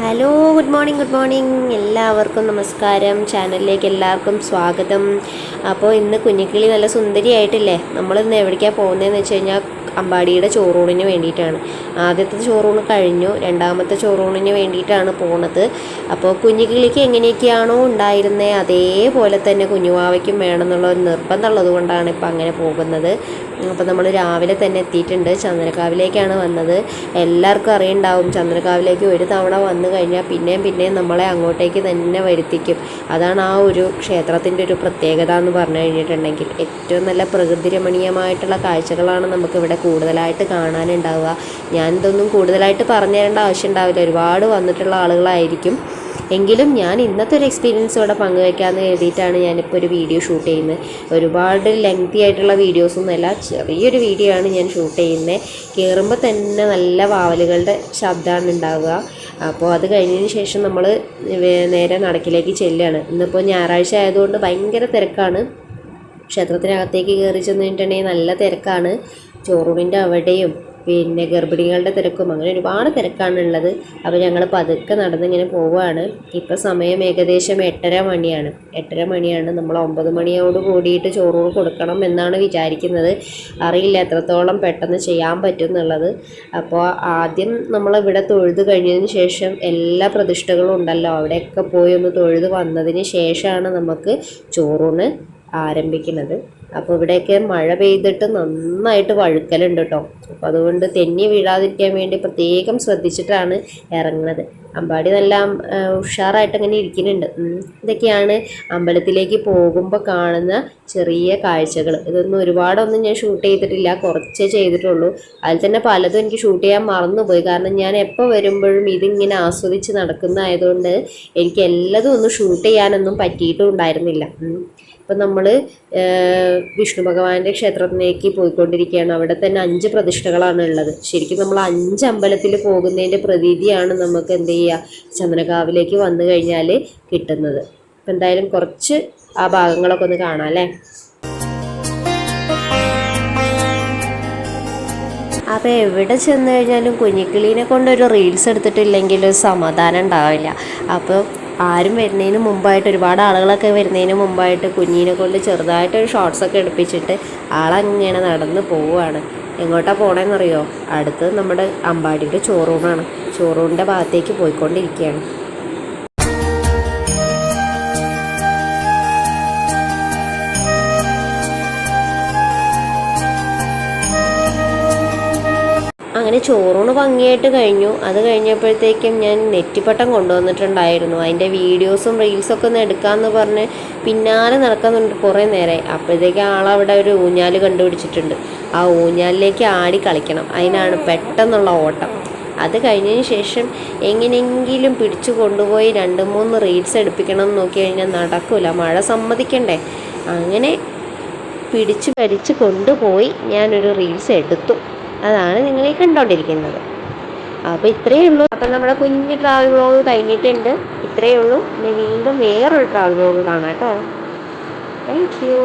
Hello good morning good morning എല്ലാവർക്കും നമസ്കാരം. ചാനലിലേക്ക് എല്ലാവർക്കും സ്വാഗതം. അപ്പോൾ ഇന്ന് കുഞ്ഞിക്കിളി നല്ല സുന്ദരിയായിട്ടില്ലേ? നമ്മൾ ഇന്ന് എവിടേക്കാണ് പോകുന്നതെന്ന് വെച്ച് കഴിഞ്ഞാൽ അമ്പാടിയുടെ ചോറൂണിന് വേണ്ടിയിട്ടാണ്. ആദ്യത്തെ ചോറൂണ് കഴിഞ്ഞു രണ്ടാമത്തെ ചോറൂണിന് വേണ്ടിയിട്ടാണ് പോണത്. അപ്പോൾ കുഞ്ഞിക്കിളിക്ക് എങ്ങനെയൊക്കെയാണോ ഉണ്ടായിരുന്നത് അതേപോലെ തന്നെ കുഞ്ഞുവാവയ്ക്കും വേണമെന്നുള്ള ഒരു നിർബന്ധമുള്ളത് കൊണ്ടാണ് ഇപ്പോൾ അങ്ങനെ പോകുന്നത്. അപ്പോൾ നമ്മൾ രാവിലെ തന്നെ എത്തിയിട്ടുണ്ട്. ചന്ദ്രക്കാവിലേക്കാണ് വന്നത്. എല്ലാവർക്കും അറിയുണ്ടാവും ചന്ദ്രക്കാവിലേക്ക് ഒരു തവണ വന്നു കഴിഞ്ഞാൽ പിന്നെയും പിന്നെയും നമ്മളെ അങ്ങോട്ടേക്ക് തന്നെ വരുത്തിക്കും. അതാണ് ആ ഒരു ക്ഷേത്രത്തിന്റെ ഒരു പ്രത്യേകത എന്ന് പറഞ്ഞു കഴിഞ്ഞിട്ടുണ്ടെങ്കിൽ ഏറ്റവും നല്ല പ്രകൃതി രമണീയമായിട്ടുള്ള കാഴ്ചകളാണ് നമുക്കിവിടെ കൂടുതലായിട്ട് കാണാനുണ്ടാവുക. ഞാനിതൊന്നും കൂടുതലായിട്ട് പറഞ്ഞു തരേണ്ട ആവശ്യം ഉണ്ടാവില്ല ഒരുപാട് വന്നിട്ടുള്ള ആളുകളായിരിക്കും. എങ്കിലും ഞാൻ ഇന്നത്തെ ഒരു എക്സ്പീരിയൻസ് ഇവിടെ പങ്കുവയ്ക്കാമെന്ന് കരുതിയിട്ടാണ് ഞാനിപ്പോൾ ഒരു വീഡിയോ ഷൂട്ട് ചെയ്യുന്നത്. ഒരുപാട് ലെങ്തി ആയിട്ടുള്ള വീഡിയോസൊന്നുമല്ല ചെറിയൊരു വീഡിയോ ആണ് ഞാൻ ഷൂട്ട് ചെയ്യുന്നത്. കയറുമ്പോൾ തന്നെ നല്ല വാവലുകളുടെ ശബ്ദമാണ് ഉണ്ടാവുക. അപ്പോൾ അത് കഴിഞ്ഞതിന് ശേഷം നമ്മൾ നേരെ നടക്കിലേക്ക് ചെല്ലുകയാണ് ഇന്നിപ്പോൾ ഞായറാഴ്ച ആയതുകൊണ്ട് ഭയങ്കര തിരക്കാണ്. ക്ഷേത്രത്തിനകത്തേക്ക് കയറി ചെന്ന് കഴിഞ്ഞിട്ടുണ്ടെങ്കിൽ നല്ല തിരക്കാണ്. ചോറൂണിന്റെ അവിടെയും പിന്നെ ഗർഭിണികളുടെ തിരക്കും അങ്ങനെ ഒരുപാട് തിരക്കാണ് ഉള്ളത്. അപ്പോൾ ഞങ്ങൾ പതുക്കെ നടന്നിങ്ങനെ പോവുകയാണ് ഇപ്പോൾ സമയം ഏകദേശം എട്ടര മണിയാണ്. എട്ടര മണിയാണ്. നമ്മൾ ഒമ്പത് മണിയോട് കൂടിയിട്ട് ചോറൂണ് കൊടുക്കണം എന്നാണ് വിചാരിക്കുന്നത്. അറിയില്ല എത്രത്തോളം പെട്ടെന്ന് ചെയ്യാൻ പറ്റും എന്നുള്ളത്. അപ്പോൾ ആദ്യം നമ്മൾ ഇവിടെ തൊഴുത് കഴിഞ്ഞതിന് ശേഷം എല്ലാ പ്രതിഷ്ഠകളും ഉണ്ടല്ലോ. അവിടെയൊക്കെ പോയി ഒന്ന് തൊഴുത് വന്നതിന് ശേഷമാണ് നമുക്ക് ചോറൂണ് ആരംഭിക്കുന്നത്. അപ്പോൾ ഇവിടെയൊക്കെ മഴ പെയ്തിട്ട് നന്നായിട്ട് വഴുക്കലുണ്ട് കേട്ടോ. അപ്പോൾ അതുകൊണ്ട് തെന്നി വീഴാതിരിക്കാൻ വേണ്ടി പ്രത്യേകം ശ്രദ്ധിച്ചിട്ടാണ് ഇറങ്ങുന്നത്. അമ്പാടി നല്ല ഉഷാറായിട്ട് അങ്ങനെ ഇരിക്കുന്നുണ്ട്. ഇതൊക്കെയാണ് അമ്പലത്തിലേക്ക് പോകുമ്പോൾ കാണുന്ന ചെറിയ കാഴ്ചകൾ. ഇതൊന്നും ഒരുപാടൊന്നും ഞാൻ ഷൂട്ട് ചെയ്തിട്ടില്ല കുറച്ചേ ചെയ്തിട്ടുള്ളൂ. അതിൽ തന്നെ പലതും എനിക്ക് ഷൂട്ട് ചെയ്യാൻ മറന്നുപോയി. കാരണം ഞാൻ എപ്പോൾ വരുമ്പോഴും ഇതിങ്ങനെ ആസ്വദിച്ച് നടക്കുന്നതായതുകൊണ്ട് എനിക്ക് എല്ലാതും ഒന്നും ഷൂട്ട് ചെയ്യാനൊന്നും പറ്റിയിട്ടും ഉണ്ടായിരുന്നില്ല. ഇപ്പം നമ്മൾ വിഷ്ണു ഭഗവാന്റെ ക്ഷേത്രത്തിലേക്ക് പോയിക്കൊണ്ടിരിക്കുകയാണ്. അവിടെ തന്നെ അഞ്ച് പ്രതിഷ്ഠകളാണ് ഉള്ളത്. ശരിക്കും നമ്മൾ അഞ്ച് അമ്പലത്തിൽ പോകുന്നതിന്റെ പ്രതീതിയാണ് നമുക്ക് എന്ത് ചെയ്യുക? ചന്ദ്രകാവിലേക്ക് വന്നു കഴിഞ്ഞാൽ കിട്ടുന്നത്. അപ്പം എന്തായാലും കുറച്ച് ആ ഭാഗങ്ങളൊക്കെ ഒന്ന് കാണാം അല്ലേ? അപ്പോൾ എവിടെ ചെന്ന് കഴിഞ്ഞാലും കുഞ്ഞിക്കിളീനെ കൊണ്ടൊരു റീൽസ് എടുത്തിട്ടില്ലെങ്കിൽ ഒരു സമാധാനം ഉണ്ടാവില്ല. അപ്പോൾ ആരും വരുന്നതിന് മുമ്പായിട്ട് ഒരുപാട് ആളുകളൊക്കെ വരുന്നതിന് മുമ്പായിട്ട് കുഞ്ഞിനെ കൊണ്ട് ചെറുതായിട്ടൊരു ഒരു ഒക്കെ എടുപ്പിച്ചിട്ട് ആളങ്ങനെ നടന്ന് പോവുകയാണ്. എങ്ങോട്ടാണ് പോകണമെന്നറിയോ അടുത്ത് നമ്മുടെ അമ്പാടിയുടെ ചോറൂണാണ് ചോറൂണിന്റെ ഭാഗത്തേക്ക് പോയിക്കൊണ്ടിരിക്കുകയാണ്. അങ്ങനെ ചോറൂണ് ഭംഗിയായിട്ട് കഴിഞ്ഞു. അത് കഴിഞ്ഞപ്പോഴത്തേക്കും ഞാൻ നെറ്റിപ്പട്ടം കൊണ്ടുവന്നിട്ടുണ്ടായിരുന്നു. അതിന്റെ വീഡിയോസും റീൽസൊക്കെ ഒന്ന് എടുക്കാമെന്ന് പറഞ്ഞ് പിന്നാലെ നടക്കുന്നുണ്ട് കുറേ നേരെ അപ്പോഴത്തേക്കും ആളവിടെ ഒരു ഊഞ്ഞാൽ കണ്ടുപിടിച്ചിട്ടുണ്ട്. ആ ഊഞ്ഞാലിലേക്ക് ആടി കളിക്കണം. അതിനാണ് പെട്ടെന്നുള്ള ഓട്ടം. അത് കഴിഞ്ഞതിന് ശേഷം എങ്ങനെയെങ്കിലും പിടിച്ചു കൊണ്ടുപോയി രണ്ട് മൂന്ന് റീൽസ് എടുപ്പിക്കണം എന്ന് നോക്കി കഴിഞ്ഞാൽ നടക്കില്ല മഴ സമ്മതിക്കണ്ടേ? അങ്ങനെ പിടിച്ചു വലിച്ച് കൊണ്ടുപോയി ഞാനൊരു റീൽസ് എടുത്തു. അതാണ് നിങ്ങൾ ഈ കണ്ടുകൊണ്ടിരിക്കുന്നത് അപ്പോൾ ഇത്രയേ ഉള്ളൂ. അപ്പം നമ്മുടെ കുഞ്ഞ് ട്രാവൽ വ്ളോഗ് കഴിഞ്ഞിട്ടുണ്ട്. ഇത്രയേ ഉള്ളൂ. ഇനി വീണ്ടും വേറൊരു ട്രാവൽ വ്ളോഗ് കാണാം കേട്ടോ. Thank you